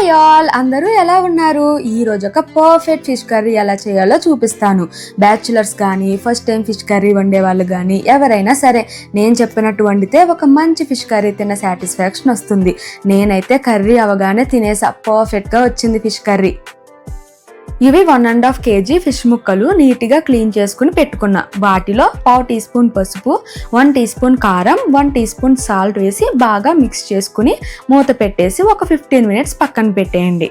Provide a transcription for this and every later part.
Hi all అందరూ ఎలా ఉన్నారు? ఈ రోజు ఒక పర్ఫెక్ట్ ఫిష్ కర్రీ ఎలా చేయాలో చూపిస్తాను. బ్యాచులర్స్ కానీ ఫస్ట్ టైం ఫిష్ కర్రీ వండే వాళ్ళు కానీ ఎవరైనా సరే నేను చెప్పినట్టు వండితే ఒక మంచి ఫిష్ కర్రీ తిన్న సాటిస్ఫాక్షన్ వస్తుంది. నేనైతే కర్రీ అవగానే తినేసా. పర్ఫెక్ట్గా వచ్చింది ఫిష్ కర్రీ ఇవి one and half kg fish ముక్కలు నీట్గా క్లీన్ చేసుకుని పెట్టుకున్నా. వాటిలో పావు టీ స్పూన్ పసుపు వన్ టీ స్పూన్ కారం వన్ టీ స్పూన్ సాల్ట్ వేసి బాగా మిక్స్ చేసుకుని మూత పెట్టేసి ఒక ఫిఫ్టీన్ మినిట్స్ పక్కన పెట్టేయండి.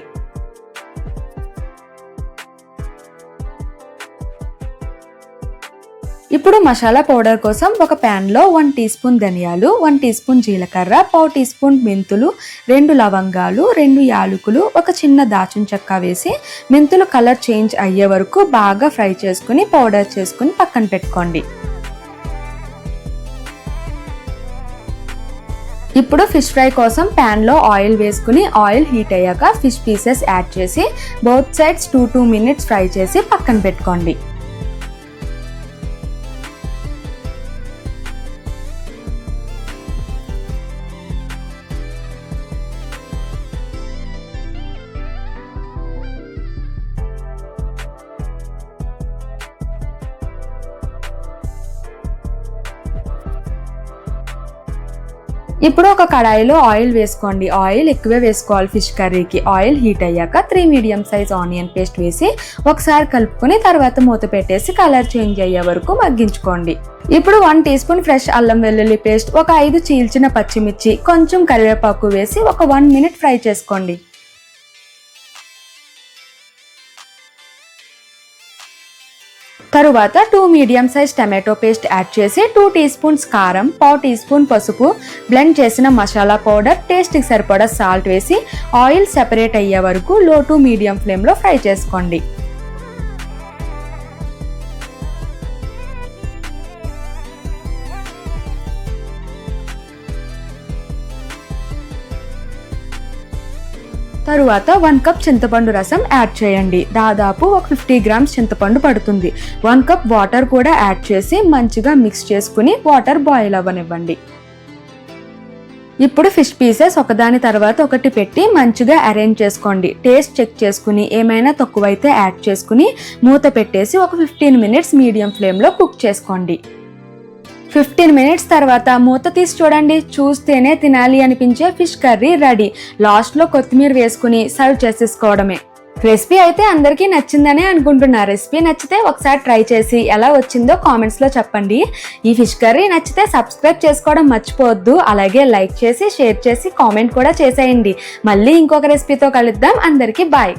ఇప్పుడు మసాలా పౌడర్ కోసం ఒక ప్యాన్లో వన్ టీ స్పూన్ ధనియాలు వన్ టీ స్పూన్ జీలకర్ర పావు టీ స్పూన్ మెంతులు రెండు లవంగాలు రెండు యాలకులు ఒక చిన్న దాచిన చెక్క వేసి మెంతులు కలర్ చేంజ్ అయ్యే వరకు బాగా ఫ్రై చేసుకుని పౌడర్ చేసుకుని పక్కన పెట్టుకోండి. ఇప్పుడు ఫిష్ ఫ్రై కోసం ప్యాన్లో ఆయిల్ వేసుకుని ఆయిల్ హీట్ అయ్యాక ఫిష్ పీసెస్ యాడ్ చేసి both sides two two minutes fry చేసి పక్కన పెట్టుకోండి. ఇప్పుడు ఒక కడాయిలో ఆయిల్ వేసుకోండి. ఆయిల్ ఎక్కువే వేసుకోవాలి ఫిష్ కర్రీకి. ఆయిల్ హీట్ అయ్యాక three medium size onion paste వేసి ఒకసారి కలుపుకొని తర్వాత మూత పెట్టేసి కలర్ చేంజ్ అయ్యే వరకు మగ్గించుకోండి. ఇప్పుడు వన్ టీ స్పూన్ ఫ్రెష్ అల్లం వెల్లుల్లి పేస్ట్ ఒక ఐదు చీల్చిన పచ్చిమిర్చి కొంచెం కరివేపాకు వేసి ఒక వన్ మినిట్ ఫ్రై చేసుకోండి. తరువాత two medium size tomato paste add చేసి టూ టీ స్పూన్స్ కారం పావు టీ స్పూన్ పసుపు బ్లెండ్ చేసిన మసాలా పౌడర్ టేస్ట్కి సరిపడా సాల్ట్ వేసి ఆయిల్ సెపరేట్ అయ్యే వరకు లో టు మీడియం ఫ్లేమ్లో ఫ్రై చేసుకోండి. తరువాత వన్ కప్ చింతపండు రసం యాడ్ చేయండి. దాదాపు ఒక ఫిఫ్టీ గ్రామ్స్ చింతపండు పడుతుంది. వన్ కప్ వాటర్ కూడా యాడ్ చేసి మంచిగా మిక్స్ చేసుకుని వాటర్ బాయిల్ అవ్వనివ్వండి. ఇప్పుడు ఫిష్ పీసెస్ ఒకదాని తర్వాత ఒకటి పెట్టి మంచిగా అరేంజ్ చేసుకోండి. టేస్ట్ చెక్ చేసుకుని ఏమైనా తక్కువైతే యాడ్ చేసుకుని మూత పెట్టేసి ఒక ఫిఫ్టీన్ మినిట్స్ మీడియం ఫ్లేమ్లో కుక్ చేసుకోండి. ఫిఫ్టీన్ మినిట్స్ తర్వాత మూత తీసి చూడండి. చూస్తేనే తినాలి అనిపించే ఫిష్ కర్రీ రెడీ. లాస్ట్లో కొత్తిమీర వేసుకుని సర్వ్ చేసేసుకోవడమే. రెసిపీ అయితే అందరికీ నచ్చిందనే అనుకుంటున్నా. రెసిపీ నచ్చితే ఒకసారి ట్రై చేసి ఎలా వచ్చిందో కామెంట్స్లో చెప్పండి. ఈ ఫిష్ కర్రీ నచ్చితే సబ్స్క్రైబ్ చేసుకోవడం మర్చిపోవద్దు. అలాగే లైక్ చేసి షేర్ చేసి కామెంట్ కూడా చేసేయండి. మళ్ళీ ఇంకొక రెసిపీతో కలుద్దాం. అందరికీ బాయ్